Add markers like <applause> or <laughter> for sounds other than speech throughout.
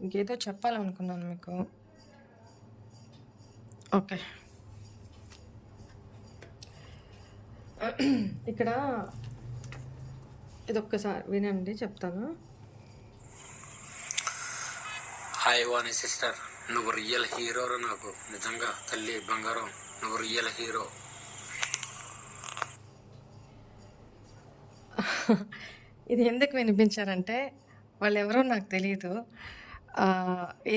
ఇంకేదో చెప్పాలనుకున్నాను మీకు. ఓకే. ఇక్కడ ఇది ఒక్కసారి వినండి చెప్తాను. హాయ్ వాణి సిస్టర్ నువ్వు రియల్ హీరోరా నాకు. నిజంగా తల్లి బంగారం నువ్వు రియల్ హీరో <laughs> ఇది ఎందుకు వినిపించారంటే వాళ్ళు ఎవరో నాకు తెలియదు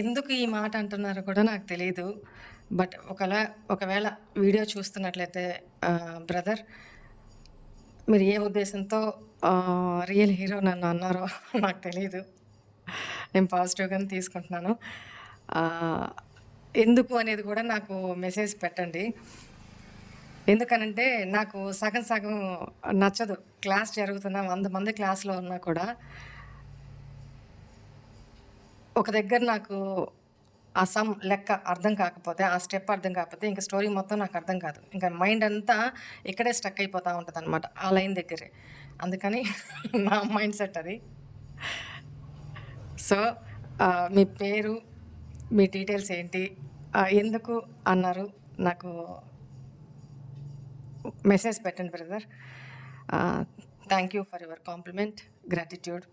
ఎందుకు ఈ మాట అంటున్నారో కూడా నాకు తెలియదు బట్ ఒకవేళ ఒకవేళ వీడియో చూస్తున్నట్లయితే బ్రదర్ మీరు ఏ ఉద్దేశంతో రియల్ హీరో నన్ను అన్నారో నాకు తెలియదు నేను పాజిటివ్గానే తీసుకుంటున్నాను. ఎందుకు అనేది కూడా నాకు మెసేజ్ పెట్టండి. ఎందుకనంటే నాకు సగం సగం నచ్చదు. క్లాస్ జరుగుతున్న వంద మంది క్లాస్లో ఉన్నా కూడా ఒక దగ్గర నాకు ఆ సమ్ లెక్క అర్థం కాకపోతే ఆ స్టెప్ అర్థం కాకపోతే ఇంకా స్టోరీ మొత్తం నాకు అర్థం కాదు. ఇంకా మైండ్ అంతా ఇక్కడే స్టక్ అయిపోతూ ఉంటుంది అనమాట ఆ లైన్ దగ్గరే. అందుకని <laughs> నా మైండ్ సెట్ అది. సో మీ పేరు మీ డీటెయిల్స్ ఏంటి ఎందుకు అన్నారు నాకు మెసేజ్ పెట్టండి brother. Thank you for your compliment gratitude.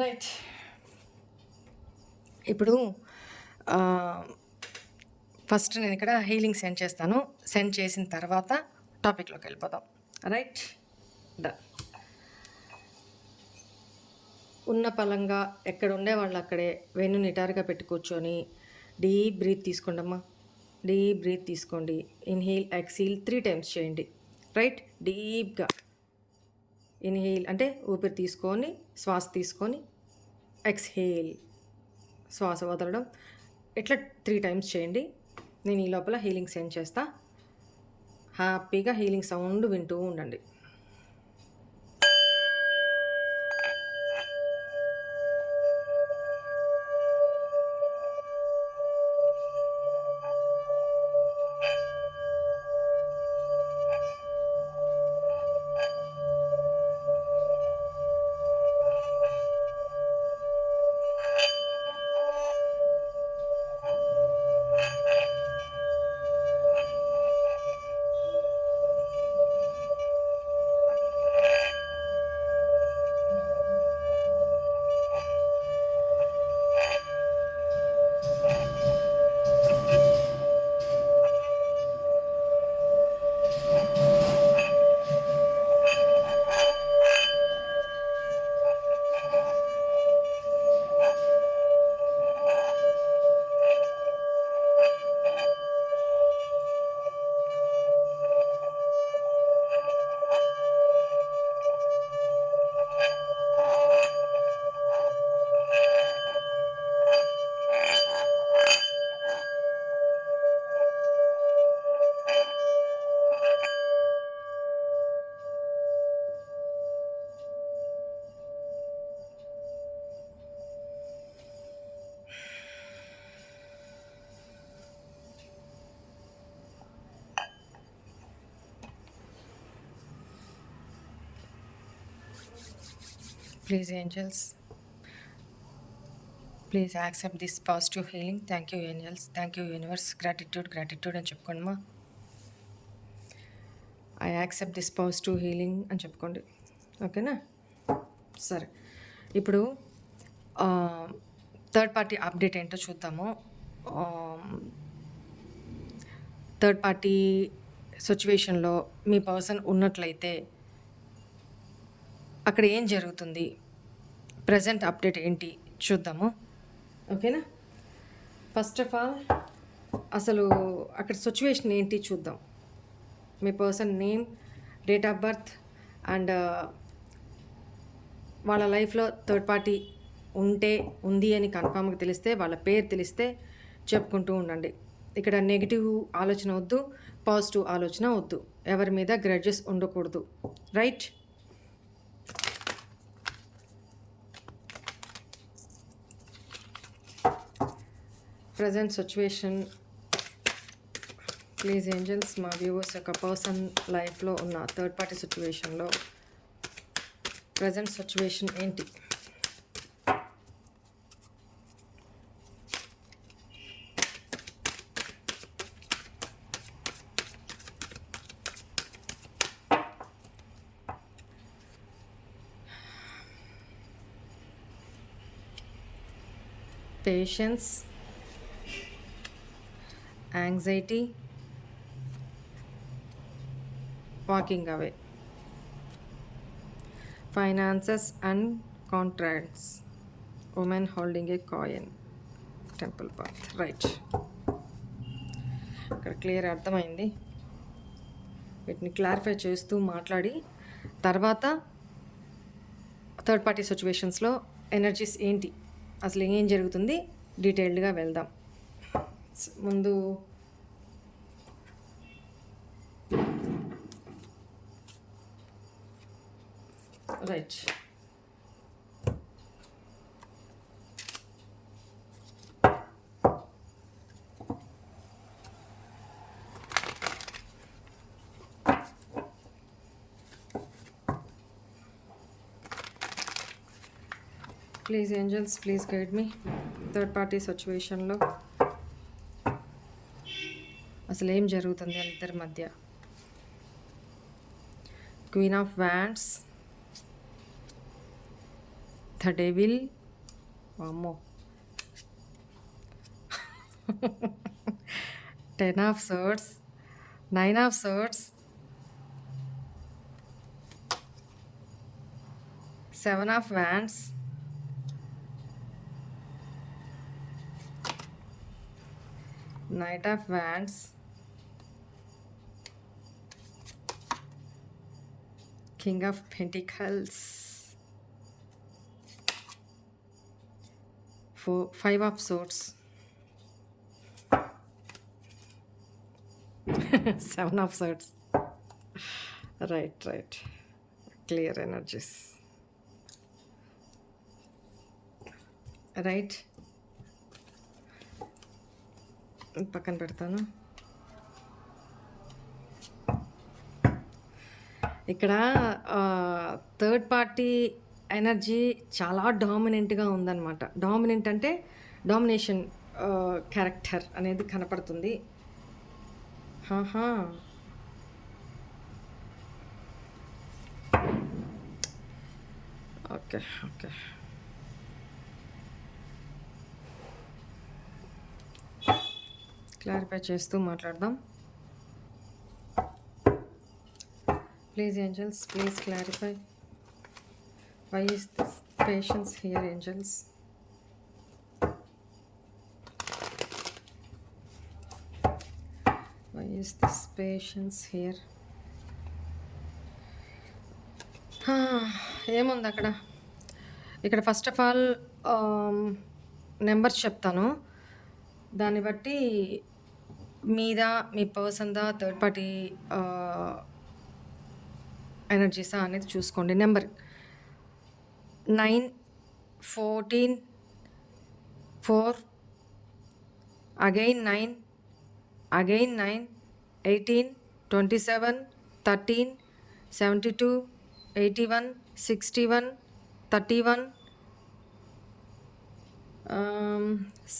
Right ఇప్పుడు ఫస్ట్ నేను ఇక్కడ హీలింగ్ సెండ్ చేస్తాను. సెండ్ చేసిన తర్వాత టాపిక్లోకి వెళ్ళిపోదాం. రైట్ డన్ ఉన్న పలంగా ఎక్కడ ఉండే వాళ్ళు అక్కడే వెన్ను నిటారుగా పెట్టి కూర్చొని డీప్ బ్రీత్ తీసుకోండమ్మా. డీప్ బ్రీత్ తీసుకోండి. ఇన్హేల్ ఎక్సీల్ త్రీ టైమ్స్ చేయండి. రైట్ డీప్గా. ఇన్హేల్ అంటే ఊపిరి తీసుకొని శ్వాస తీసుకొని ఎక్స్హేల్ శ్వాస వదలడం. ఇట్లా త్రీ టైమ్స్ చేయండి. నేను ఈ లోపల హీలింగ్ సెండ్ చేస్తా. హ్యాపీగా హీలింగ్ సౌండ్ వింటూ ఉండండి. Please angels please accept this positive healing thank you angels thank you universe gratitude gratitude అని చెప్పుకోండి I accept this positive healing అని చెప్పుకోండి. ఓకేనా సరే. ఇప్పుడు థర్డ్ పార్టీ అప్డేట్ ఏంటో చూద్దాము. థర్డ్ పార్టీ సిచ్యువేషన్లో మీ పర్సన్ ఉన్నట్లయితే అక్కడ ఏం జరుగుతుంది? ప్రజెంట్ అప్డేట్ ఏంటి చూద్దాము. ఓకేనా? ఫస్ట్ ఆఫ్ ఆల్ అసలు అక్కడ సిచ్యువేషన్ ఏంటి చూద్దాం. మీ person name date of birth and వాళ్ళ లైఫ్లో థర్డ్ పార్టీ ఉంటే ఉంది అని కన్ఫామ్గా తెలిస్తే వాళ్ళ పేరు తెలిస్తే చెప్పుకుంటూ ఉండండి. ఇక్కడ నెగిటివ్ ఆలోచన వద్దు పాజిటివ్ ఆలోచన వద్దు. ఎవరి మీద గ్రడ్జెస్ ఉండకూడదు. Right present situation please angels మా వ్యూవర్స్ యొక్క పర్సన్ లైఫ్లో ఉన్న థర్డ్ పార్టీ సిచ్యువేషన్లో ప్రజెంట్ సిచ్యువేషన్ ఏంటి? Patience anxiety walking away finances and contracts women holding a coin temple path right ఇక్కడ క్లియర్ అర్థమైంది. వీటిని క్లారిఫై చేస్తూ మాట్లాడి తర్వాత థర్డ్ పార్టీ సిచ్యువేషన్స్లో ఎనర్జీస్ ఏంటి? అసలు ఏం జరుగుతుంది? డీటెయిల్డ్గా వెళ్దాం. ముందు right. Please angels please guide me third party సిచ్యువేషన్లో అసలు ఏం జరుగుతుంది వాళ్ళిద్దరి మధ్య. Queen of wands the devil అమ్మో ten of swords nine of swords seven of wands knight of wands King of Pentacles, Five of Swords, <laughs> Seven of Swords. Right. Clear energies. Right. పక్కన పెడతాను ఇక్కడ థర్డ్ పార్టీ ఎనర్జీ చాలా డామినెంట్గా ఉందన్నమాట. Dominant అంటే domination character అనేది కనపడుతుంది. హాహా okay okay. Clarify చేస్తూ మాట్లాడదాం. Please angels please clarify why is this patience here angels why is this patience here ఏముంది అక్కడ? ఇక్కడ ఫస్ట్ ఆఫ్ ఆల్ నెంబర్స్ చెప్తాను. దాన్ని బట్టి మీద మీ పర్సన్దా థర్డ్ పార్టీ ఎనర్జీసా అనేది చూసుకోండి. Number nine fourteen four again nine again nine eighteen twenty seven thirteen seventy two eighty one sixty one thirty one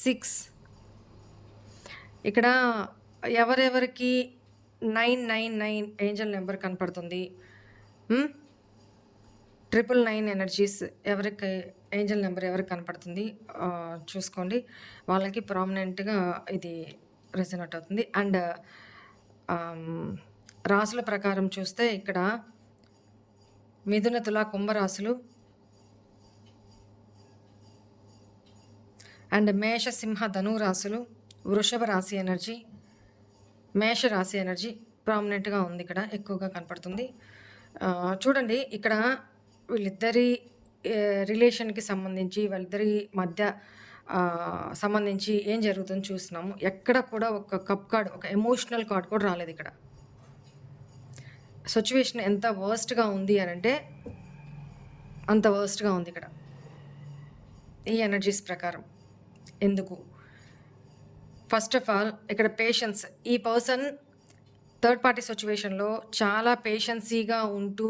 six. ఇక్కడ ఎవరెవరికి nine nine nine angel number కనపడుతుంది? ట్రిపుల్ నైన్ ఎనర్జీస్ ఎవరికి angel number ఎవరికి కనపడుతుంది చూసుకోండి. వాళ్ళకి ప్రామినెంట్గా ఇది resonate అవుతుంది. అండ్ um, రాసుల ప్రకారం చూస్తే ఇక్కడ మిథున తుల కుంభరాశులు అండ్ మేష సింహ ధను రాశులు వృషభ రాశి ఎనర్జీ మేష రాశి ఎనర్జీ ప్రామినెంట్గా ఉంది ఇక్కడ ఎక్కువగా కనపడుతుంది. చూడండి ఇక్కడ వీళ్ళిద్దరి రిలేషన్‌కి సంబంధించి వాళ్ళిద్దరి మధ్య సంబంధించి ఏం జరుగుతుందో చూస్తున్నాము. ఎక్కడ కూడా ఒక కప్ కార్డ్, ఒక ఎమోషనల్ కార్డ్ కూడా రాలేదు ఇక్కడ సిచ్యువేషన్ ఎంత వర్స్ట్‌గా ఉంది అని అంటే అంత వర్స్ట్‌గా ఉంది ఇక్కడ ఈ ఎనర్జీస్ ప్రకారం. ఎందుకు? ఫస్ట్ ఆఫ్ ఆల్ ఇక్కడ పేషెన్స్. ఈ పర్సన్ థర్డ్ పార్టీ సిచ్యువేషన్లో చాలా పేషెన్సీగా ఉంటూ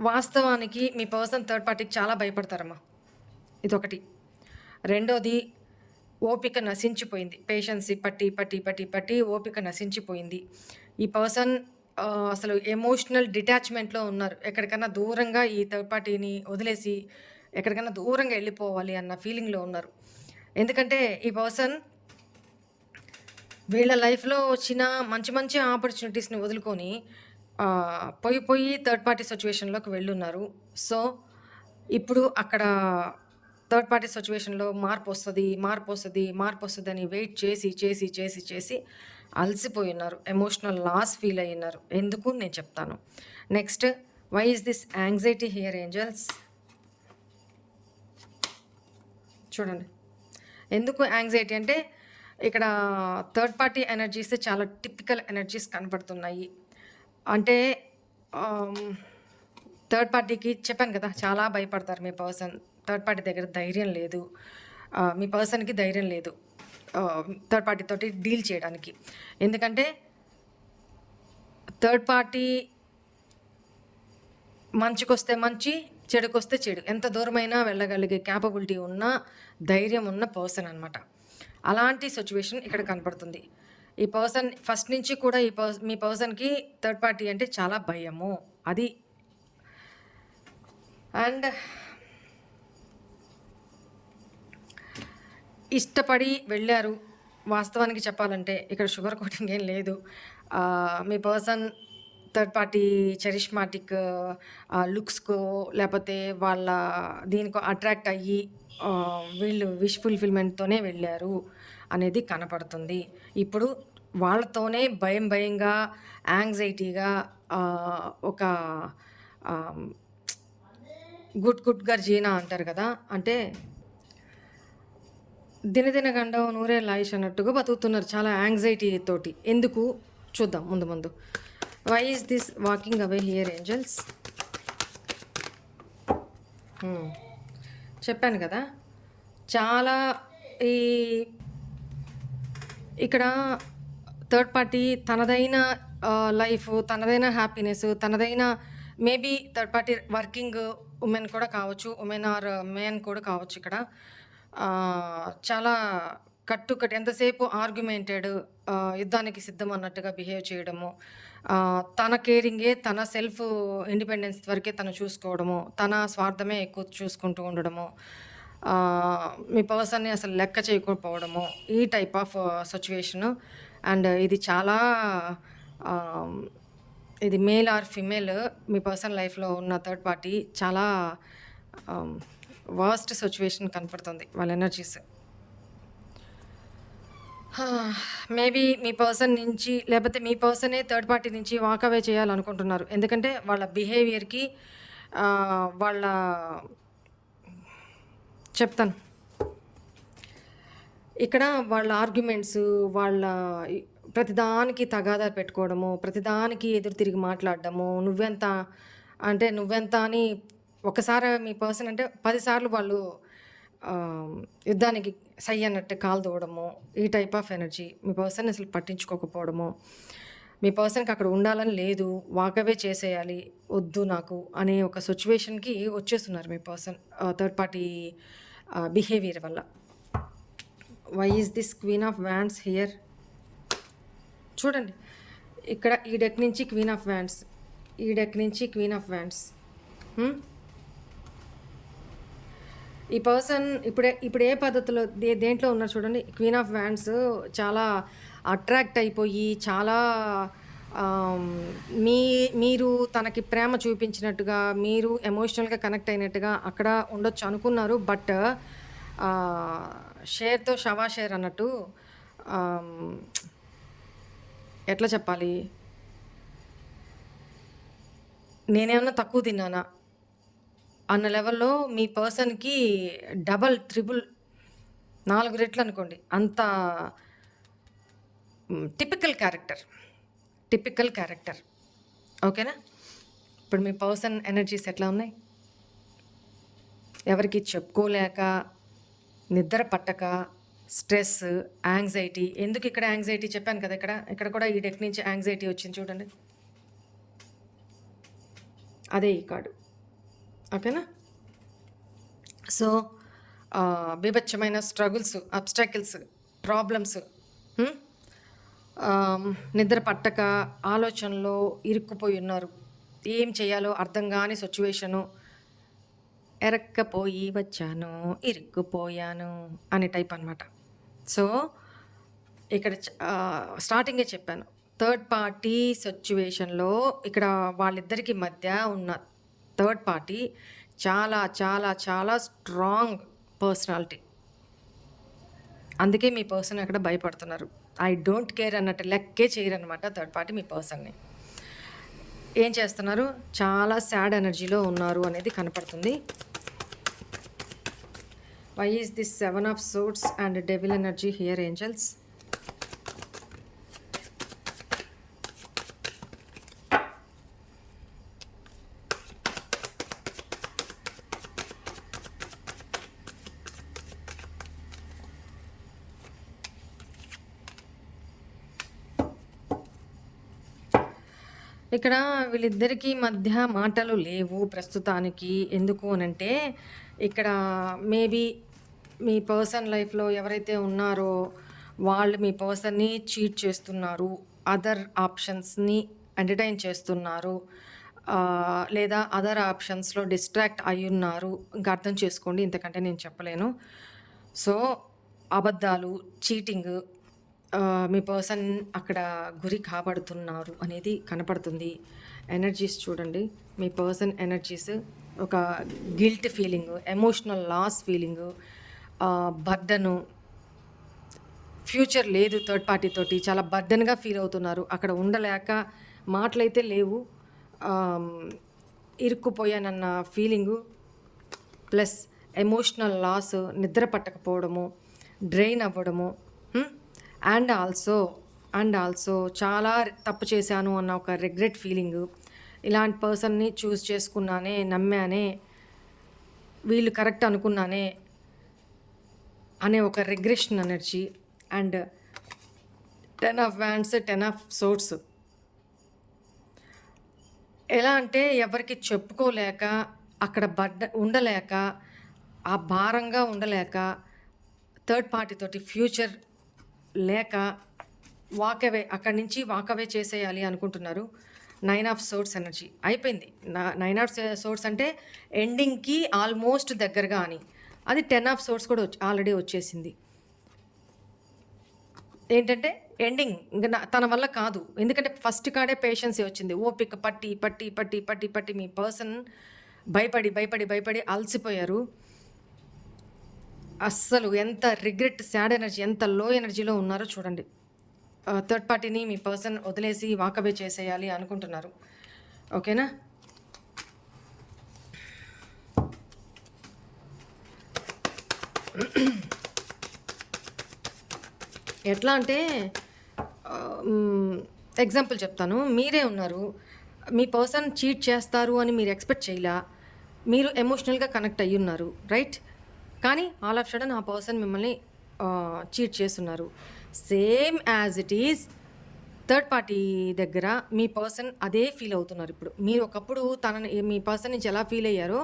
వాస్తవానికి మీ పర్సన్ థర్డ్ పార్టీకి చాలా భయపడతారమ్మా. ఇదొకటి. రెండోది ఓపిక నశించిపోయింది. పేషెన్సీ పట్టి, పట్టి, పట్టి, పట్టి ఓపిక నశించిపోయింది. ఈ పర్సన్ అసలు ఎమోషనల్ డిటాచ్‌మెంట్‌లో ఉన్నారు. ఎక్కడికన్నా దూరంగా ఈ థర్డ్ పార్టీని వదిలేసి, ఎక్కడికన్నా దూరంగా వెళ్ళిపోవాలి అన్న ఫీలింగ్‌లో ఉన్నారు. ఎందుకంటే ఈ పర్సన్ వీళ్ళ లైఫ్‌లో వచ్చిన మంచి మంచి ఆపర్చునిటీస్‌ని వదులుకొని పోయి పోయి థర్డ్ పార్టీ సిచ్యువేషన్లోకి వెళ్ళున్నారు. సో, ఇప్పుడు అక్కడ థర్డ్ పార్టీ సిచ్యువేషన్లో మార్పు వస్తుంది మార్పు వస్తుంది మార్పు వస్తుంది అని వెయిట్ చేసి, చేసి, చేసి, చేసి అలసిపోయి ఉన్నారు ఎమోషనల్ లాస్ ఫీల్ అయ్యున్నారు. ఎందుకు నేను చెప్తాను. Next why is this anxiety here angels? చూడండి. ఎందుకు యాంగ్జైటీ అంటే ఇక్కడ థర్డ్ పార్టీ ఎనర్జీస్ చాలా టిపికల్ ఎనర్జీస్ కనబడుతున్నాయి అంటే um, థర్డ్ పార్టీకి చెప్పాను కదా! చాలా భయపడతారు మీ పర్సన్. థర్డ్ పార్టీ దగ్గర ధైర్యం లేదు. మీ పర్సన్‌కి ధైర్యం లేదు. థర్డ్ పార్టీ తోటి డీల్ చేయడానికి. ఎందుకంటే థర్డ్ పార్టీ మంచికొస్తే మంచి, చెడుకొస్తే చెడు. ఎంత దూరమైనా వెళ్ళగలిగే క్యాపబిలిటీ ఉన్న, ధైర్యం ఉన్న పర్సన్ అనమాట. అలాంటి సిచ్యువేషన్ ఇక్కడ కనపడుతుంది. ఈ పర్సన్ ఫస్ట్ నుంచి కూడా ఈ పర్స్ మీ పర్సన్‌కి థర్డ్ పార్టీ అంటే చాలా భయము. అది అండ్ ఇష్టపడి వెళ్ళారు వాస్తవానికి చెప్పాలంటే ఇక్కడ షుగర్ కోటింగ్ ఏం లేదు. మీ పర్సన్ థర్డ్ పార్టీ చరిష్మాటిక్ లుక్స్‌కో లేకపోతే వాళ్ళ దీనికో అట్రాక్ట్ అయ్యి వీళ్ళు విష్ ఫుల్‌ఫిల్‌మెంట్‌తోనే వెళ్ళారు అనేది కనపడుతుంది. ఇప్పుడు వాళ్ళతోనే భయం భయంగా, యాంగ్జైటీగా ఒక గుడ్ గుడ్ గర్జీనా జీనా అంటారు కదా! అంటే దినదిన గండం నూరే లాయిష్ అన్నట్టుగా బతుకుతున్నారు చాలా యాంగ్జైటీ తోటి. ఎందుకు? చూద్దాం ముందు ముందు. Why is this walking away here angels? చెప్పాను కదా! చాలా ఈ ఇక్కడ థర్డ్ పార్టీ తనదైన లైఫ్, తనదైన హ్యాపీనెస్, తనదైన maybe third party working women కూడా కావచ్చు. ఉమెన్ ఆర్ మెన్ కూడా కావచ్చు ఇక్కడ. చాలా కట్టుకట్టు ఎంతసేపు ఆర్గ్యుమెంటెడ్ యుద్ధానికి సిద్ధం అన్నట్టుగా బిహేవ్ చేయడము. తన కేరింగే తన సెల్ఫ్ ఇండిపెండెన్స్ వరకే తను చూసుకోవడము. తన స్వార్థమే ఎక్కువ చూసుకుంటూ ఉండడము. మీ పర్సన్‌ని అసలు లెక్క చేయకపోవడము. ఈ టైప్ ఆఫ్ సిచ్యువేషను అండ్ ఇది చాలా ఇది మేల్ ఆర్ ఫిమేల్ మీ పర్సన్ లైఫ్‌లో ఉన్న థర్డ్ పార్టీ చాలా వర్స్ట్ సిచ్యువేషన్ కనపడుతుంది వాళ్ళ ఎనర్జీస్. మేబీ మీ పర్సన్ నుంచి లేకపోతే మీ పర్సనే థర్డ్ పార్టీ నుంచి వాక్ అవే చేయాలనుకుంటున్నారు. ఎందుకంటే వాళ్ళ బిహేవియర్‌కి వాళ్ళ చెప్తాను. ఇక్కడ వాళ్ళ ఆర్గ్యుమెంట్స్, వాళ్ళ ప్రతిదానికి తగాదా పెట్టుకోవడము, ప్రతిదానికి ఎదురు తిరిగి మాట్లాడడము, నువ్వెంత అంటే నువ్వెంత అని ఒకసారి మీ పర్సన్ అంటే పదిసార్లు వాళ్ళు యుద్ధానికి సై అన్నట్టు కాలు దువ్వడము. ఈ టైప్ ఆఫ్ ఎనర్జీ. మీ పర్సన్ అసలు పట్టించుకోకపోవడము. మీ పర్సన్‌కి అక్కడ ఉండాలని లేదు. వాకవే చేసేయాలి. వద్దు నాకు అనే ఒక సిచ్యువేషన్కి వచ్చేస్తున్నారు మీ పర్సన్. థర్డ్ పార్టీ బిహేవియర్ వల్ల. Why is this queen of wands here? చూడండి. ఇక్కడ ఈ డెక్ నుంచి క్వీన్ ఆఫ్ వ్యాండ్స్ ఈ డెక్ నుంచి క్వీన్ ఆఫ్ వ్యాండ్స్ ఈ పర్సన్ ఇప్పుడే ఇప్పుడు ఏ పద్ధతిలో దే దేంట్లో ఉన్నారు చూడండి. క్వీన్ ఆఫ్ వ్యాండ్స్ చాలా అట్రాక్ట్ అయిపోయి చాలా మీ మీరు తనకి ప్రేమ చూపించినట్టుగా, మీరు ఎమోషనల్‌గా కనెక్ట్ అయినట్టుగా అక్కడ ఉండొచ్చు అనుకున్నారు. బట్ షేర్‌తో షవా షేర్ అన్నట్టు ఎట్లా చెప్పాలి? నేనేమన్నా తక్కువ తిన్నానా అన్న లెవెల్లో మీ పర్సన్కి డబల్ త్రిబుల్ నాలుగు రెట్లు అనుకోండి. అంత టిపికల్ క్యారెక్టర్. Typical character. ఓకేనా? ఇప్పుడు మీ పర్సన్ ఎనర్జీస్ ఎట్లా ఉన్నాయి? ఎవరికి చెప్పుకోలేక నిద్ర పట్టక స్ట్రెస్ యాంగ్జైటీ. ఎందుకు ఇక్కడ యాంగ్జైటీ చెప్పాను కదా ఇక్కడ? ఇక్కడ కూడా ఈ డెక్ నుంచి యాంగ్జైటీ వచ్చింది చూడండి. అదే ఈ కార్డు. ఓకేనా? సో బీభత్సమైన స్ట్రగుల్స్ అబ్స్టాకిల్స్ ప్రాబ్లమ్స్ నిద్ర పట్టక ఆలోచనలో ఇరుక్కుపోయి ఉన్నారు. ఏం చేయాలో అర్థం కాని సిచ్యువేషను ఎరక్కపోయి వచ్చాను ఇరుక్కుపోయాను అనే టైప్ అనమాట సో ఇక్కడ స్టార్టింగే చెప్పాను. థర్డ్ పార్టీ సిచ్యువేషన్లో ఇక్కడ వాళ్ళిద్దరికి మధ్య ఉన్న థర్డ్ పార్టీ చాలా చాలా చాలా స్ట్రాంగ్ పర్సనాలిటీ. అందుకే మీ పర్సన్ అక్కడ భయపడుతున్నారు. ఐ డోంట్ కేర్ అన్నట్టు లెక్కే చేయరు అనమాట థర్డ్ పార్టీ మీ పర్సన్ని. ఏం చేస్తున్నారు? చాలా సాడ్ ఎనర్జీలో ఉన్నారు అనేది కనపడుతుంది. Why is this seven of swords and devil energy here angels ఇక్కడ వీళ్ళిద్దరికీ మధ్య మాటలు లేవు ప్రస్తుతానికి. ఎందుకు అనంటే ఇక్కడ మేబీ మీ పర్సన్ లైఫ్లో ఎవరైతే ఉన్నారో వాళ్ళు మీ పర్సన్ని చీట్ చేస్తున్నారు అదర్ ఆప్షన్స్ని ఎంటర్టైన్ చేస్తున్నారు లేదా అదర్ ఆప్షన్స్లో డిస్ట్రాక్ట్ అయి ఉన్నారు. ఇంకా అర్థం చేసుకోండి ఇంతకంటే నేను చెప్పలేను. సో అబద్ధాలు చీటింగ్ మీ పర్సన్ అక్కడ గురి కాబడుతున్నారు అనేది కనపడుతుంది. ఎనర్జీస్ చూడండి. మీ పర్సన్ ఎనర్జీస్ ఒక guilt feeling emotional loss feeling burden future లేదు థర్డ్ పార్టీ తోటి చాలా బర్డన్గా ఫీల్ అవుతున్నారు. అక్కడ ఉండలేక మాటలైతే లేవు. ఇరుక్కుపోయానన్న ఫీలింగు ప్లస్ ఎమోషనల్ లాస్ నిద్ర పట్టకపోవడము డ్రైన్ అవ్వడము అండ్ ఆల్సో అండ్ ఆల్సో చాలా తప్పు చేశాను అన్న ఒక రిగ్రెట్ ఫీలింగ్ ఇలాంటి పర్సన్ని చూస్ చేసుకున్నానే నమ్మానే వీళ్ళు కరెక్ట్ అనుకున్నానే అనే ఒక regression energy and ten of wands ten of swords ఎలా అంటే ఎవరికి చెప్పుకోలేక అక్కడ బడ్డ ఉండలేక ఆ భారంగా ఉండలేక థర్డ్ పార్టీతోటి ఫ్యూచర్ లేక వాకవే అక్కడి నుంచి వాకవే చేసేయాలి అనుకుంటున్నారు. నైన్ ఆఫ్ సోర్స్ ఎనర్జీ అయిపోయింది. నైన్ ఆఫ్ సోర్స్ అంటే ఎండింగ్కి ఆల్మోస్ట్ దగ్గరగా అని. అది టెన్ ఆఫ్ సోర్స్ కూడా వచ్చి ఆల్రెడీ వచ్చేసింది. ఏంటంటే ఎండింగ్ ఇంకా తన వల్ల కాదు. ఎందుకంటే ఫస్ట్ కాడే పేషెన్సీ వచ్చింది. ఓపిక పట్టి పట్టి పట్టి పట్టి పట్టి మీ పర్సన్ భయపడి భయపడి భయపడి అలసిపోయారు. అస్సలు ఎంత రిగ్రెట్ సాడ్ ఎనర్జీ ఎంత లో ఎనర్జీలో ఉన్నారో చూడండి. థర్డ్ పార్టీని మీ పర్సన్ వదిలేసి వాకబే చేసేయాలి అనుకుంటున్నారు. ఓకేనా? ఎట్లా అంటే ఎగ్జాంపుల్ చెప్తాను. మీరే ఉన్నారు. మీ పర్సన్ చీట్ చేస్తారు అని మీరు ఎక్స్పెక్ట్ చేయలా. మీరు ఎమోషనల్గా కనెక్ట్ అయ్యి ఉన్నారు రైట్? కానీ ఆల్ ఆఫ్ సడన్ ఆ పర్సన్ మిమ్మల్ని చీట్ చేస్తున్నారు. Same as it is third party దగ్గర మీ పర్సన్ అదే ఫీల్ అవుతున్నారు ఇప్పుడు. మీరు ఒకప్పుడు తనని మీ పర్సన్ నుంచి ఎలా ఫీల్ అయ్యారో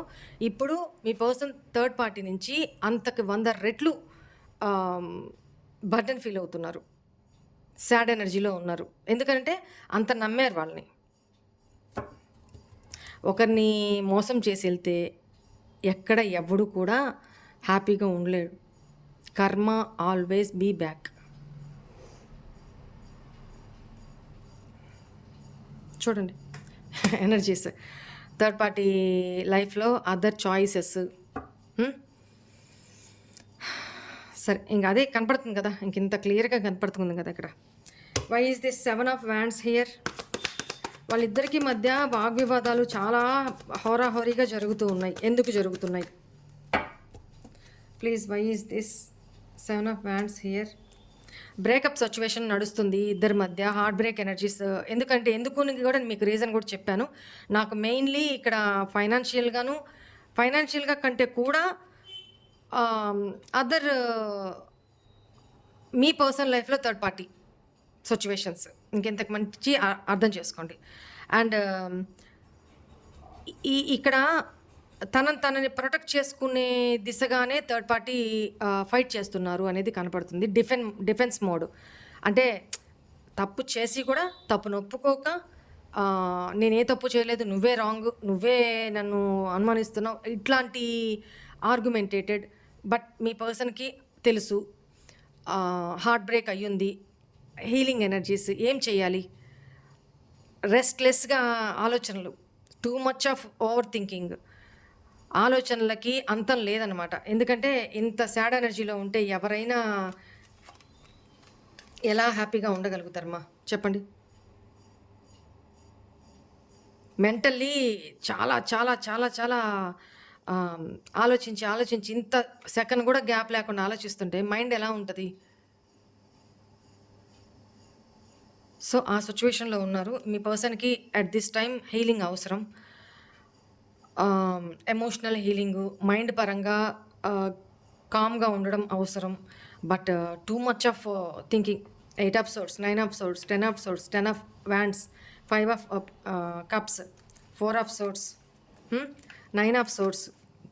ఇప్పుడు మీ పర్సన్ థర్డ్ పార్టీ నుంచి అంతకు వంద రెట్లు బర్డన్ ఫీల్ అవుతున్నారు. సాడ్ ఎనర్జీలో ఉన్నారు. ఎందుకంటే అంత నమ్మారు వాళ్ళని. ఒకరిని మోసం చేసి వెళ్తే ఎక్కడ ఎవడు కూడా హ్యాపీగా ఉండలేడు. Karma always be back. చూడండి. ఎనర్జీస్ థర్డ్ పార్టీ లైఫ్లో అదర్ చాయిసెస్. సరే ఇంకా అదే కనపడుతుంది కదా. ఇంక ఇంత క్లియర్గా కనపడుతుంది కదా ఇక్కడ. Why is this seven of wands here వాళ్ళిద్దరికీ మధ్య వాగ్వివాదాలు చాలా హోరాహోరీగా జరుగుతూ ఉన్నాయి. ఎందుకు జరుగుతున్నాయి? Please why is this seven of wands here breakup situation నడుస్తుంది ఇద్దరి మధ్య హార్ట్ బ్రేక్ ఎనర్జీస్ ఎందుకంటే ఎందుకు కూడా మీకు రీజన్ కూడా చెప్పాను. నాకు మెయిన్లీ ఇక్కడ ఫైనాన్షియల్గాను ఫైనాన్షియల్గా కంటే కూడా um, అదర్ మీ పర్సనల్ లైఫ్లో థర్డ్ పార్టీ సిచ్యువేషన్స్ ఇంకెంతకు మంచి అర్థం చేసుకోండి. అండ్ um, ఈ ఇక్కడ తనని తనని ప్రొటెక్ట్ చేసుకునే దిశగానే థర్డ్ పార్టీ ఫైట్ చేస్తున్నారు అనేది కనపడుతుంది. డిఫెన్ డిఫెన్స్ మోడ్ అంటే తప్పు చేసి కూడా తప్పును ఒప్పుకోక నేనే తప్పు చేయలేదు నువ్వే రాంగ్ నువ్వే నన్ను అనుమానిస్తున్నావు ఇట్లాంటి ఆర్గ్యుమెంటేటెడ్ బట్ మీ పర్సన్కి తెలుసు హార్ట్ బ్రేక్ అయ్యింది హీలింగ్ ఎనర్జీస్ ఏం చేయాలి? రెస్ట్లెస్గా ఆలోచనలు. Too much of over thinking ఆలోచనలకి అంతం లేదనమాట ఎందుకంటే ఇంత శాడ్ ఎనర్జీలో ఉంటే ఎవరైనా ఎలా హ్యాపీగా ఉండగలుగుతారమ్మా చెప్పండి. మెంటల్లీ చాలా చాలా చాలా చాలా ఆలోచించి ఆలోచించి ఇంత సెకండ్ కూడా గ్యాప్ లేకుండా ఆలోచిస్తుంటే మైండ్ ఎలా ఉంటుంది? సో ఆ సిచ్యువేషన్లో ఉన్నారు. మీ పర్సన్కి అట్ దిస్ టైం హీలింగ్ అవసరం. ఎమోషనల్ హీలింగు మైండ్ పరంగా కామ్గా ఉండడం అవసరం. But too much of thinking eight of swords nine of swords ten of swords ten of wands five of cups four of swords nine of swords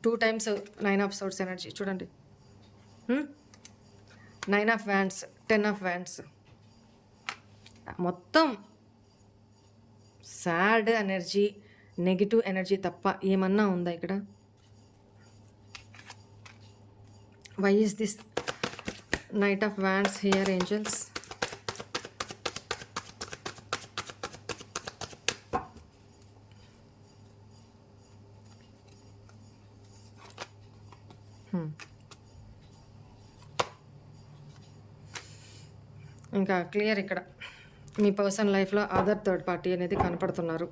two times nine of swords energy చూడండి. Nine of wands ten of wands మొత్తం sad energy negative energy తప్ప ఏమన్నా ఉందా ఇక్కడ? Why is this knight of wands here angels ఇంకా clear ఇక్కడ. మీ person లైఫ్లో అదర్ థర్డ్ పార్టీ అనేది కనపడుతున్నారు.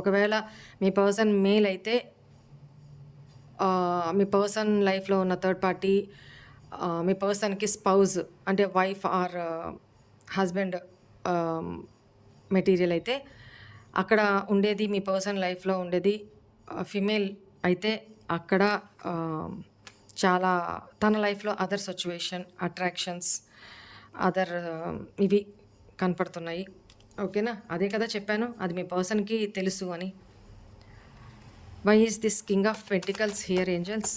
ఒకవేళ మీ పర్సన్ మేల్ అయితే మీ పర్సన్ లైఫ్లో ఉన్న థర్డ్ పార్టీ మీ పర్సన్కి స్పౌజ్ అంటే వైఫ్ ఆర్ హస్బెండ్ మెటీరియల్ అయితే అక్కడ ఉండేది మీ పర్సన్ లైఫ్లో ఉండేది ఫిమేల్ అయితే అక్కడ చాలా తన లైఫ్లో అదర్ సిచ్యువేషన్ అట్రాక్షన్స్ అదర్ ఇవి కనపడుతున్నాయి. ఓకేనా? అదే కదా చెప్పాను. అది మీ పర్సన్కి తెలుసు అని. Why is this king of pentacles here angels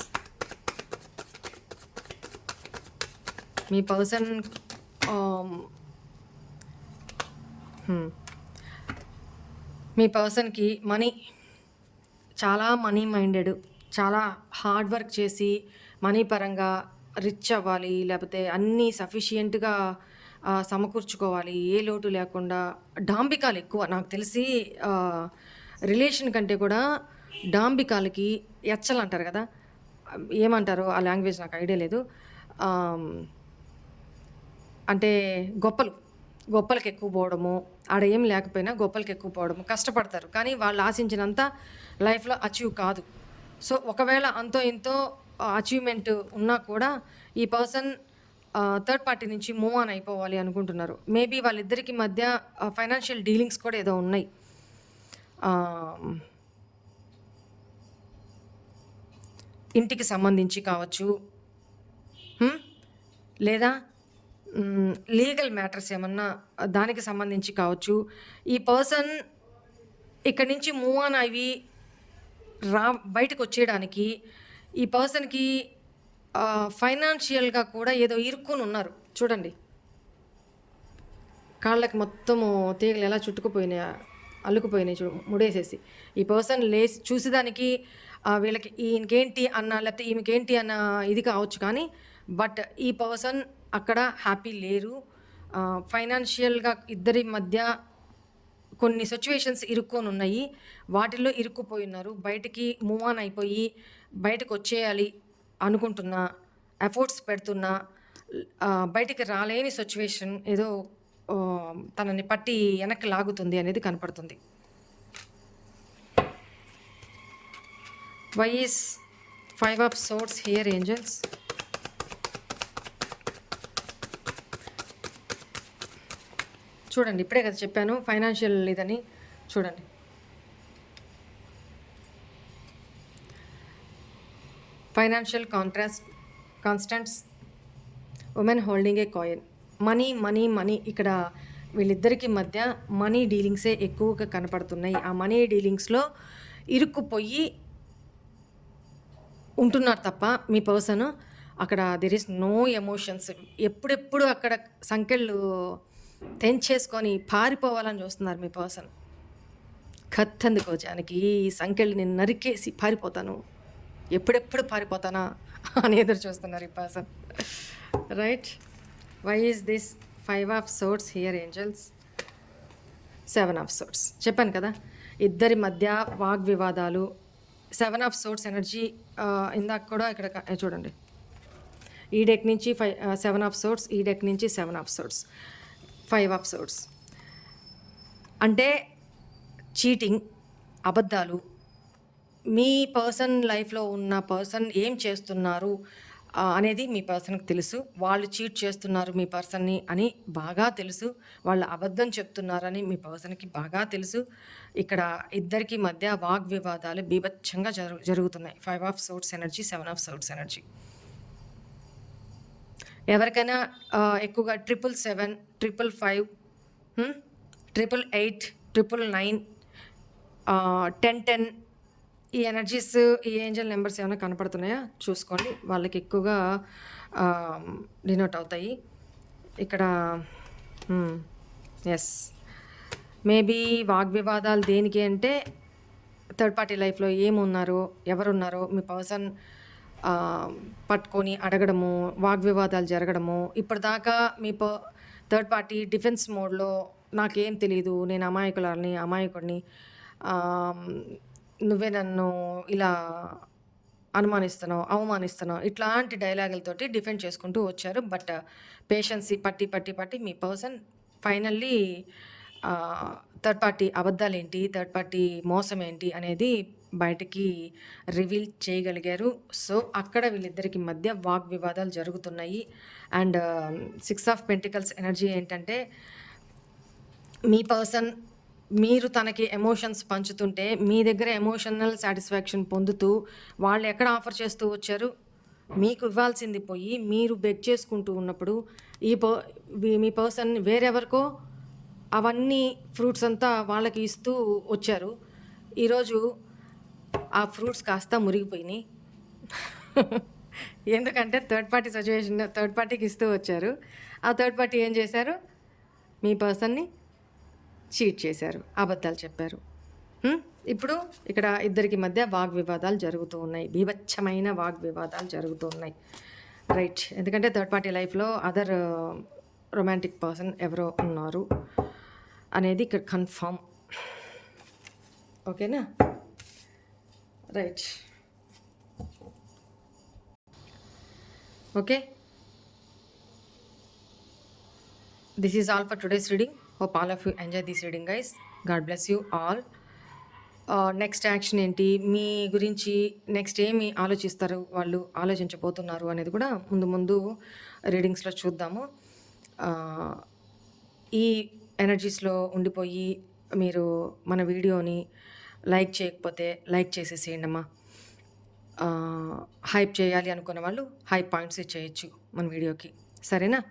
me person um, hmm. మీ పర్సన్కి మనీ చాలా మనీ మైండెడ్ చాలా హార్డ్ వర్క్ చేసి మనీ పరంగా రిచ్ అవ్వాలి లేకపోతే అన్నీ సఫిషియెంట్గా సమకూర్చుకోవాలి. ఏ లోటు లేకుండా డాంబికాలు ఎక్కువ. నాకు తెలిసి రిలేషన్ కంటే కూడా డాంబికాలకి ఎచ్చలు అంటారు కదా. ఏమంటారు? ఆ లాంగ్వేజ్ నాకు ఐడియా లేదు. అంటే గొప్పలు. గొప్పలకి ఎక్కువ పోవడము ఆడ ఏం లేకపోయినా గొప్పలకి ఎక్కువ పోవడము కష్టపడతారు. కానీ వాళ్ళు ఆశించినంత లైఫ్లో అచీవ్ కాదు. సో ఒకవేళ అంతో ఇంతో అచీవ్మెంట్ ఉన్నా కూడా ఈ పర్సన్ థర్డ్ పార్టీ నుంచి మూవ్ ఆన్ అయిపోవాలి అనుకుంటున్నారు. మేబీ వాళ్ళిద్దరికి మధ్య ఫైనాన్షియల్ డీలింగ్స్ కూడా ఏదో ఉన్నాయి. ఇంటికి సంబంధించి కావచ్చు లేదా లీగల్ మ్యాటర్స్ ఏమన్నా దానికి సంబంధించి కావచ్చు ఈ పర్సన్ ఇక్కడి నుంచి మూవ్ ఆన్ అవి రా బయటకు వచ్చేయడానికి ఈ పర్సన్కి ఫైనాన్షియల్గా కూడా ఏదో ఇరుక్కుని ఉన్నారు. చూడండి. కాళ్ళకి మొత్తము తీగలు ఎలా చుట్టుకుపోయినాయి అల్లుకుపోయినాయి చూ ముడేసేసి. ఈ పర్సన్ లేచి చూసేదానికి వీళ్ళకి ఈయనకేంటి అన్న లేకపోతే ఈమెకేంటి అన్న ఇది కావచ్చు కానీ బట్ ఈ పర్సన్ అక్కడ హ్యాపీ లేరు. ఫైనాన్షియల్గా ఇద్దరి మధ్య కొన్ని సిచ్యువేషన్స్ ఇరుక్కొని ఉన్నాయి. వాటిల్లో ఇరుక్కుపోయి ఉన్నారు. బయటికి మూవ్ ఆన్ అయిపోయి బయటకు వచ్చేయాలి. అనుకుంటున్నా ఎఫర్ట్స్ పెడుతున్నా బయటికి రాలేని సిచ్యువేషన్ ఏదో తనని పట్టి వెనక్కి లాగుతుంది అనేది కనపడుతుంది. Why is five of swords here angels చూడండి ఇప్పుడే కదా చెప్పాను ఫైనాన్షియల్ ఇదని. చూడండి. Financial contrast constants women holding a coin. Money money money ఇక్కడ వీళ్ళిద్దరికి మధ్య మనీ డీలింగ్సే ఎక్కువగా కనపడుతున్నాయి. ఆ మనీ డీలింగ్స్లో ఇరుక్కుపోయి ఉంటున్నారు తప్ప మీ పర్సన్ అక్కడ దెర్ ఇస్ నో ఎమోషన్స్ ఎప్పుడెప్పుడు అక్కడ సంఖ్యలు తెంచేసుకొని పారిపోవాలని చూస్తున్నారు మీ పర్సన్. కత్తందుకో జానకి ఈ సంఖ్యలు నేను నరికేసి పారిపోతాను. ఎప్పుడెప్పుడు పారిపోతానా అని ఎదురు చూస్తున్నారు ఈ person right why is this five of swords here angels seven of swords చెప్పాను కదా ఇద్దరి మధ్య వాగ్వివాదాలు సెవెన్ ఆఫ్ సోర్స్ ఎనర్జీ ఇందాక కూడా ఇక్కడ చూడండి. ఈ డెక్ నుంచి ఫైవ్ సెవెన్ ఆఫ్ సోర్స్ ఈ డెక్ నుంచి seven of swords five of swords అంటే చీటింగ్ అబద్ధాలు మీ పర్సన్ లైఫ్లో ఉన్న పర్సన్ ఏం చేస్తున్నారు అనేది మీ పర్సన్కి తెలుసు. వాళ్ళు చీట్ చేస్తున్నారు మీ పర్సన్ని అని బాగా తెలుసు. వాళ్ళు అబద్ధం చెప్తున్నారని మీ పర్సన్కి బాగా తెలుసు. ఇక్కడ ఇద్దరికి మధ్య వాగ్వివాదాలు బీభత్సంగా జరు జరుగుతున్నాయి. Five of swords energy seven of swords energy. ఎవరికైనా ఎక్కువగా triple seven triple five triple eight triple nine ten ten ఈ ఎనర్జీస్ ఈ ఏంజల్ నెంబర్స్ ఏమైనా కనపడుతున్నాయా? చూసుకోండి. వాళ్ళకి ఎక్కువగా డినోట్ అవుతాయి. ఇక్కడ ఎస్ మేబీ వాగ్వివాదాలు దేనికి అంటే థర్డ్ పార్టీ లైఫ్లో ఏమున్నారో ఎవరున్నారో మీ పర్సన్ పట్టుకొని అడగడము వాగ్వివాదాలు జరగడము ఇప్పటిదాకా మీ ప థర్డ్ పార్టీ డిఫెన్స్ మోడ్లో నాకేం తెలియదు నేను అమాయకులని అమాయకుడిని నువ్వే నన్ను ఇలా అనుమానిస్తున్నావు అవమానిస్తున్నావు ఇట్లాంటి డైలాగులతోటి డిఫెండ్ చేసుకుంటూ వచ్చారు. బట్ పేషెన్సీ uh, పట్టి పట్టి పట్టి మీ పర్సన్ ఫైనల్లీ థర్డ్ పార్టీ అబద్ధాలు ఏంటి థర్డ్ పార్టీ మోసం ఏంటి అనేది బయటికి రివీల్ చేయగలిగారు. సో అక్కడ వీళ్ళిద్దరికి మధ్య వాగ్ వివాదాలు జరుగుతున్నాయి. And six of pentacles energy ఏంటంటే మీ పర్సన్ మీరు తనకి ఎమోషన్స్ పంచుతుంటే మీ దగ్గర ఎమోషనల్ సాటిస్ఫాక్షన్ పొందుతూ వాళ్ళు ఎక్కడ ఆఫర్ చేస్తూ వచ్చారు? మీకు ఇవ్వాల్సింది పోయి మీరు బెట్ చేసుకుంటూ ఉన్నప్పుడు ఈ పో మీ పర్సన్ వేరెవరికో అవన్నీ ఫ్రూట్స్ అంతా వాళ్ళకి ఇస్తూ వచ్చారు. ఈరోజు ఆ ఫ్రూట్స్ కాస్త మురిగిపోయినాయి. <laughs> ఎందుకంటే థర్డ్ పార్టీ సిచ్యువేషన్ థర్డ్ పార్టీకి ఇస్తూ వచ్చారు. ఆ థర్డ్ పార్టీ ఏం చేశారు? మీ పర్సన్ని చీట్ చేశారు. అబద్ధాలు చెప్పారు. ఇప్పుడు ఇక్కడ ఇద్దరికి మధ్య వాగ్వివాదాలు జరుగుతూ ఉన్నాయి. బీభత్సమైన వాగ్వివాదాలు జరుగుతూ ఉన్నాయి. రైట్. ఎందుకంటే థర్డ్ పార్టీ లైఫ్లో అదర్ రొమాంటిక్ పర్సన్ ఎవరో ఉన్నారు అనేది ఇక్కడ కన్ఫామ్. ఓకేనా? Right. Okay. This is all for today's reading hope all of you enjoy this reading guys God bless you all next action ఏంటి? మీ గురించి నెక్స్ట్ ఏమి ఆలోచిస్తారు? వాళ్ళు ఆలోచించబోతున్నారు అనేది కూడా ముందు ముందు రీడింగ్స్లో చూద్దాము. Uh, ఈ ఎనర్జీస్లో ఉండిపోయి మీరు మన వీడియోని లైక్ చేయకపోతే లైక్ చేసేసేయండి అమ్మా. Uh, హైప్ చేయాలి అనుకున్న వాళ్ళు హై పాయింట్స్ చేయొచ్చు మన వీడియోకి. సరేనా?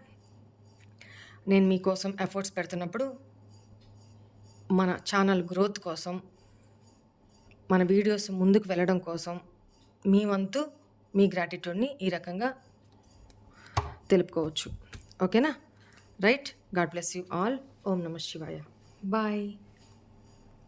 నేను మీకోసం ఎఫర్ట్స్ పెడుతున్నప్పుడు మన ఛానల్ గ్రోత్ కోసం మన వీడియోస్ ముందుకు వెళ్ళడం కోసం మీ వంతు మీ గ్రాటిట్యూడ్ని ఈ రకంగా తెలుపుకోవచ్చు. ఓకేనా? Right? God bless you all. ఓం నమ శివాయ. బాయ్.